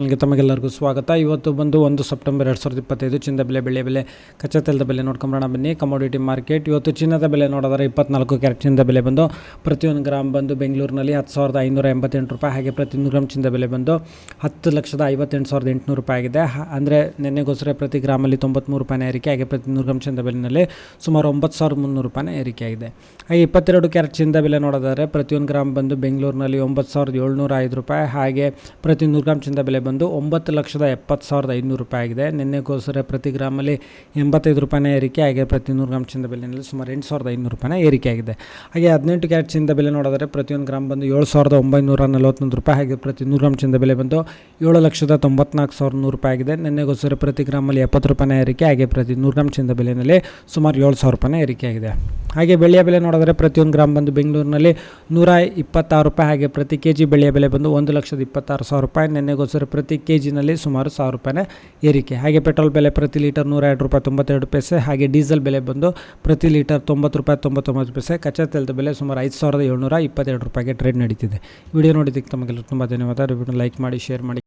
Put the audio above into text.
ತಮಗೆಲ್ಲರಿಗೂ ಸ್ವಾಗತ. ಇವತ್ತು ಬಂದು ಒಂದು ಸೆಪ್ಟೆಂಬರ್ ಎರಡು ಸಾವಿರದ ಇಪ್ಪತ್ತೈದು, ಚಿನ್ನದ ಬೆಲೆ ಬೆಳೆ ಬೆಲೆ, ಕಚ್ಚಾ ತೈಲದ ಬೆಲೆ ನೋಡ್ಕೊಂಬರೋಣ ಬನ್ನಿ. ಕಮೋಡಿಟಿ ಮಾರ್ಕೆಟ್ ಇವತ್ತು ಚಿನ್ನದ ಬೆಲೆ ನೋಡಿದ್ರೆ ಇಪ್ಪತ್ನಾಲ್ಕು ಕ್ಯಾರೆಟ್ ಚಿನ್ನದ ಬೆಲೆ ಬಂದು, ಪ್ರತಿಯೊಂದು ಗ್ರಾಮ್ ಬಂದು ಬೆಂಗಳೂರಿನಲ್ಲಿ ಹತ್ತು ಸಾವಿರದ ಐನೂರ ಎಂಬತ್ತೆಂಟು ರೂಪಾಯಿ, ಹಾಗೆ ಪ್ರತಿಯೊಂದು ಗ್ರಾಮ್ ಚಿನ್ನದ ಬೆಲೆ ಬಂದು ಹತ್ತು ಲಕ್ಷದ ಐವತ್ತೆಂಟು ಸಾವಿರದ ಎಂಟುನೂರು ರೂಪಾಯಿ ಆಗಿದೆ. ಅಂದರೆ ನಿನ್ನೆಗೋಸ್ಕರ ಪ್ರತಿ ಗ್ರಾಮಲ್ಲಿ ತೊಂಬತ್ತ್ಮೂರು ರೂಪಾಯಿನ ಏರಿಕೆ ಹಾಗೆ ಪ್ರತಿ ನೂರು ಗ್ರಾಮ್ ಚಿನ್ನದ ಬೆಲೆಯಲ್ಲಿ ಸುಮಾರು ಒಂಬತ್ತು ಸಾವಿರದ ಮುನ್ನೂರು ರೂಪಾಯಿನ ಏರಿಕೆ ಆಗಿದೆ. ಹಾಗೆ ಇಪ್ಪತ್ತೆರಡು ಕ್ಯಾರೆಟ್ ಚಿನ್ನದ ಬೆಲೆ ನೋಡೋದಾದರೆ ಪ್ರತಿಯೊಂದು ಗ್ರಾಮ್ ಬಂದು ಬೆಂಗಳೂರಿನಲ್ಲಿ ಒಂಬತ್ತು ಸಾವಿರದ ಏಳ್ನೂರ ಐದು ರೂಪಾಯಿ, ಹಾಗೆ ಪ್ರತಿ ನೂರು ಗ್ರಾಮ್ ಚಿನ್ನದ ಬೆಲೆ ಬಂದು ಒಂಬತ್ತು ಲಕ್ಷದ ಎಪ್ಪತ್ತು ಸಾವಿರದ ಐನೂರು ರೂಪಾಯಿ ಆಗಿದೆ. ನಿನ್ನೆಗೋಸ್ಕರ ಪ್ರತಿ ಗ್ರಾಮಲ್ಲಿ ಎಂಬತ್ತೈದು ರೂಪಾಯಿನ ಏರಿಕೆ ಹಾಗೆ ಪ್ರತಿ ನೂರು ಗ್ರಾಮ್ ಚಿನ್ನದ ಬೆಲೆಯಲ್ಲಿ ಸುಮಾರು ಎಂಟು ಸಾವಿರದ ಐನೂರು ರೂಪಾಯಿನ ಏರಿಕೆ ಆಗಿದೆ. ಹಾಗೆ ಹದಿನೆಂಟು ಕ್ಯಾರೆಟ್ ಚಿನ್ನದ ಬೆಲೆ ನೋಡಿದರೆ ಪ್ರತಿಯೊಂದು ಗ್ರಾಮ್ ಬಂದು ಏಳು ಸಾವಿರದ ಒಂಬೈನೂರ ನಲವತ್ತೊಂದು ರೂಪಾಯಿ ಹಾಗೆ ಪ್ರತಿ ನೂರು ಗ್ರಾಮ್ ಚಿನ್ನದ ಬೆಲೆ ಬಂದು ಏಳು ಲಕ್ಷದ ತೊಂಬತ್ನಾಲ್ಕು ಸಾವಿರದ ನೂರು ರೂಪಾಯಿ ಆಗಿದೆ. ನಿನ್ನೆಗೋಸ್ಕರ ಪ್ರತಿ ಗ್ರಾಮಲ್ಲಿ ಎಪ್ಪತ್ತು ರೂಪಾಯಿನ ಏರಿಕೆ ಹಾಗೆ ಪ್ರತಿ ನೂರು ಗ್ರಾಮ್ ಚಿನ್ನದ ಬೆಲೆಯಲ್ಲಿ ಸುಮಾರು ಏಳು ಸಾವಿರ ರೂಪಾಯಿನ ಏರಿಕೆ ಆಗಿದೆ. ಹಾಗೆ ಬೆಳೆಯ ಬೆಲೆ ನೋಡಿದ್ರೆ ಪ್ರತಿಯೊಂದು ಗ್ರಾಮ್ ಬಂದು ಬೆಂಗಳೂರಿನಲ್ಲಿ ನೂರ ಇಪ್ಪತ್ತಾರು ರೂಪಾಯಿ, ಹಾಗೆ ಪ್ರತಿ ಕೆ ಜಿ ಬೆಳ್ಳಿಯ ಬೆಲೆ ಬಂದು ಒಂದು ಲಕ್ಷದ ಇಪ್ಪತ್ತಾರು ಸಾವಿರ ರೂಪಾಯಿ. ನೆನ್ನೆಗೋಸ್ಕರ ಪ್ರತಿ ಕೆ ಜಿನಲ್ಲಿ ಸುಮಾರು ಸಾವಿರ ರೂಪಾಯಿನ ಏರಿಕೆ. ಹಾಗೆ ಪೆಟ್ರೋಲ್ ಬೆಲೆ ಪ್ರತಿ ಲೀಟರ್ ನೂರ ಎರಡು ರೂಪಾಯಿ ತೊಂಬತ್ತೆರಡು ಪೈಸೆ, ಹಾಗೆ ಡೀಸೆಲ್ ಬೆಲೆ ಬಂದು ಪ್ರತಿ ಲೀಟರ್ ತೊಂಬತ್ತು ರೂಪಾಯಿ ತೊಂಬತ್ತೊಂಬತ್ತು ಪೈಸೆ. ಕಚ್ಚಾ ತೈಲದ ಬೆಲೆ ಸುಮಾರು ಐದು ಸಾವಿರದ ಏಳ್ನೂರ ಇಪ್ಪತ್ತೆರಡು ರೂಪಾಯಿಗೆ ಟ್ರೇಡ್ ನಡೀತಿದೆ. ವಿಡಿಯೋ ನೋಡಿದ್ದಕ್ಕೆ ತಮಗೆಲ್ಲರೂ ತುಂಬ ಧನ್ಯವಾದ. ವಿಡಿಯೋ ಲೈಕ್ ಮಾಡಿ, ಶೇರ್ ಮಾಡಿ.